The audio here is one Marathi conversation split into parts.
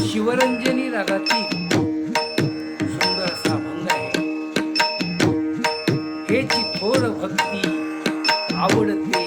शिवरंजनी रागाची सुंदर असा भंग आहे. हे चिथोर भक्ती आवडते.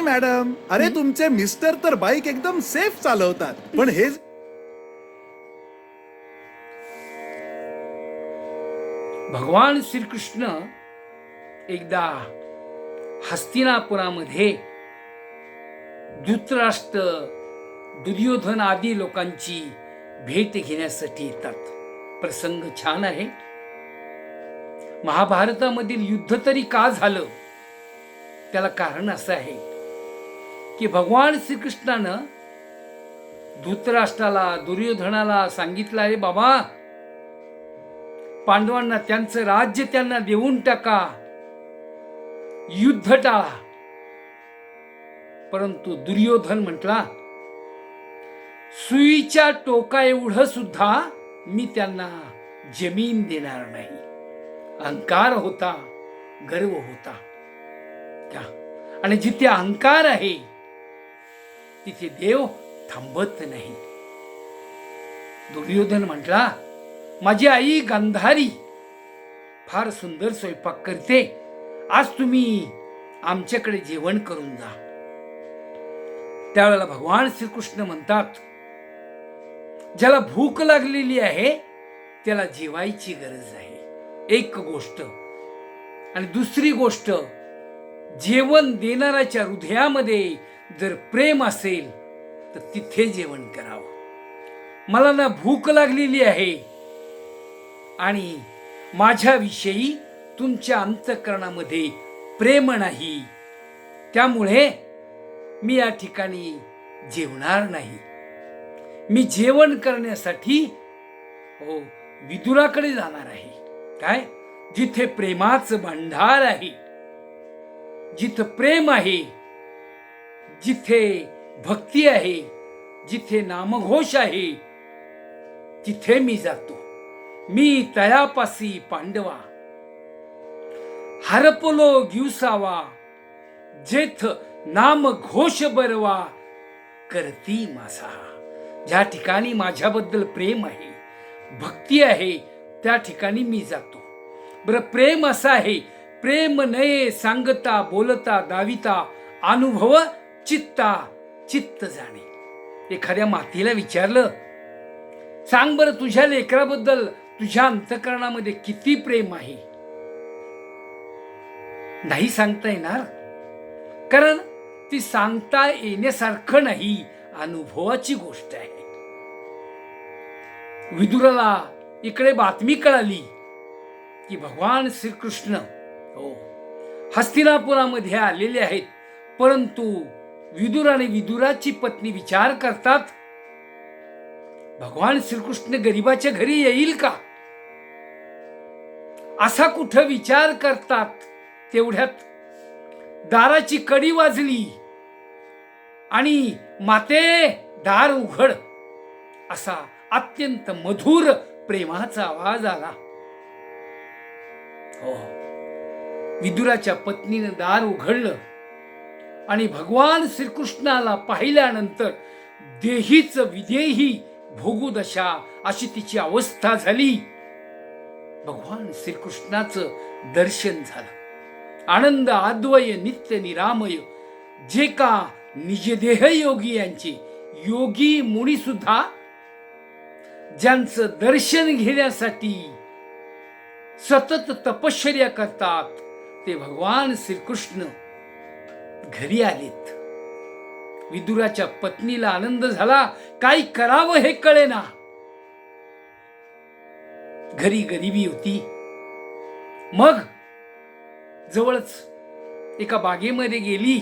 मॅडम अरे तुमचे मिस्टर तर बाईक एकदम सेफ चालवतात. पण हे भगवान श्रीकृष्ण एकदा हस्तिनापुरामध्ये धृतराष्ट्र दुर्योधन आदी लोकांची भेट घेण्यासाठी येतात. प्रसंग छान आहे. महाभारतामधील युद्ध तरी का झालं? त्याला कारण असं आहे की भगवान श्रीकृष्णानं धृतराष्ट्राला दुर्योधनाला सांगितलं अरे बाबा पांडवांना त्यांचं राज्य त्यांना देऊन टाका. युद्ध टाळा. परंतु दुर्योधन म्हटला सुईच्या टोका एवढं सुद्धा मी त्यांना जमीन देणार नाही. अहंकार होता गर्व होता. होता आणि जिथे अहंकार आहे तिथे देव थांबत नाही. दुर्योधन म्हटला माझी आई गांधारी फार सुंदर स्वयंपाक करते. आज तुम्ही आमच्याकडे जेवण करून जा. त्यावेळेला भगवान श्रीकृष्ण म्हणतात ज्याला भूक लागलेली आहे त्याला जेवायची गरज आहे. एक गोष्ट आणि दुसरी गोष्ट जेवण देणाऱ्याच्या हृदयामध्ये जर प्रेम असेल तर तिथे जेवण करावं. मला ना भूक लागलेली आहे. आणि माझ्याविषयी तुमच्या अंतकरणामध्ये प्रेम नाही. त्यामुळे मी या ठिकाणी जेवणार नाही. मी जेवण करण्यासाठी हो विदुराकडे जाणार आहे. काय? जिथे प्रेमाचं भांडार आहे. जिथं प्रेम आहे जिथे भक्ती आहे जिथे नामघोष आहे तिथे मी जातो. मी तयापासी पांडवा. हरपलो दिवसावा जेथ नाम घोष बरवा करती माझा. ज्या ठिकाणी माझ्याबद्दल प्रेम आहे भक्ती आहे त्या ठिकाणी मी जातो. बरं प्रेम असं आहे प्रेम नये सांगता बोलता दाविता अनुभव चित्ता चित्त जाणे. एखाद्या मातीला विचारलं सांग बरं तुझ्या लेकराबद्दल तुझ्या अंतकरणामध्ये किती प्रेम आहे? नाही सांगता येणार कारण ती सांगता येण्यासारखं नाही अनुभवाची गोष्ट आहे. विदुराला इकडे बातमी कळाली की भगवान श्रीकृष्ण हो. हस्तिनापुरामध्ये आलेले आहेत. परंतु विदुर आणि विदुराची पत्नी विचार करतात भगवान श्रीकृष्ण गरीबाच्या घरी येईल का? असा कुठं विचार करतात तेवढ्यात दाराची कडी वाजली आणि माते दार उघड. असा अत्यंत मधुर प्रेमाचा आवाज आला. हो. हो. विदुराच्या पत्नीनं दार उघडलं आणि भगवान श्रीकृष्णाला पाहिल्यानंतर देहीच विदेही भोगुदशा अशी तिची अवस्था झाली. भगवान श्रीकृष्णाचं दर्शन झालं. आनंद आद्वय नित्य निरामय जे का निजदेह योगी यांचे योगी मुनी सुद्धा ज्यांचं दर्शन घेण्यासाठी सतत तपश्चर्या करतात ते भगवान श्रीकृष्ण घरी आलेत. विदुराच्या पत्नीला आनंद झाला काय करावं हे कळेना घरी गरिबी होती. मग जवळच एका बागेमध्ये गेली.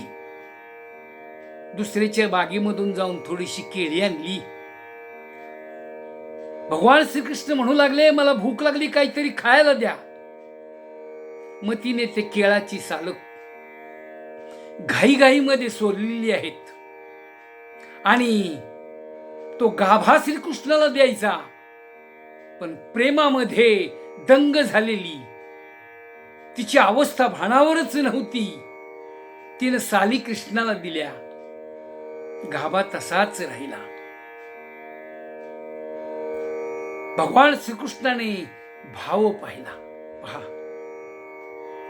दुसऱ्याच्या बागेमधून जाऊन थोडीशी केळी आणली. भगवान श्रीकृष्ण म्हणू लागले मला भूक लागली काहीतरी खायला द्या. मग तिने ते केळाची साल घाईघाईमध्ये सोडलेली आहेत. आणि तो गाभा श्रीकृष्णाला द्यायचा. पण प्रेमामध्ये दंग झालेली तिची अवस्था भानावरच नव्हती. तिनं साली कृष्णाला दिल्या. गाभा तसाच राहिला. भगवान श्रीकृष्णाने भाव पाहिला. पहा.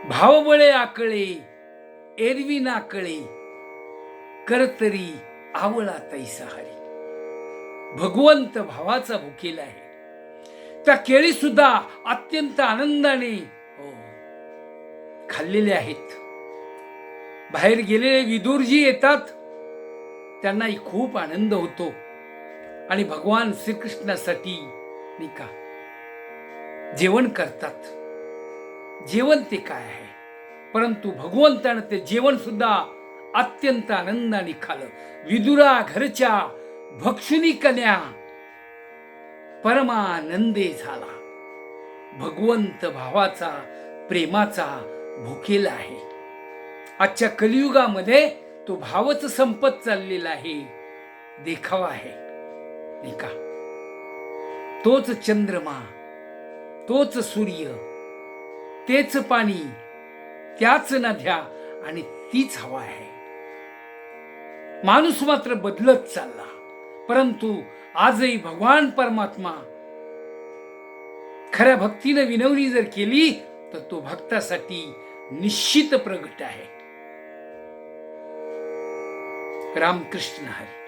भावबळे आकळे एरवी नाकळे कर तरी आवळा तैसा भगवंत भावाचा भुकेला आहे. त्या केळी सुद्धा अत्यंत आनंदाने हो, खाल्लेले आहेत. बाहेर गेलेले विदुरजी येतात. त्यांनाही खूप आनंद होतो. आणि भगवान श्रीकृष्णासाठी नाही का जेवण करतात. जेवण ते काय आहे? परंतु भगवंतानं ते जेवण सुद्धा अत्यंत आनंदाने खालं. विदुरा घरच्या भक्षुनी कन्या परमानंदे झाला. भगवंत भावाचा प्रेमाचा भुकेला आहे. आजच्या कलियुगामध्ये तो भावच संपत चाललेला आहे. देखावा आहे. नाही का? तोच चंद्रमा तोच सूर्य तेच पाणी त्याच नद्या आणि तीच हवा आहे. माणूस मात्र बदलत चालला परंतु आजही भगवान परमात्मा खऱ्या भक्तीनं विनवणी जर केली तर तो भक्तासाठी निश्चित प्रगट आहे. रामकृष्ण हरी.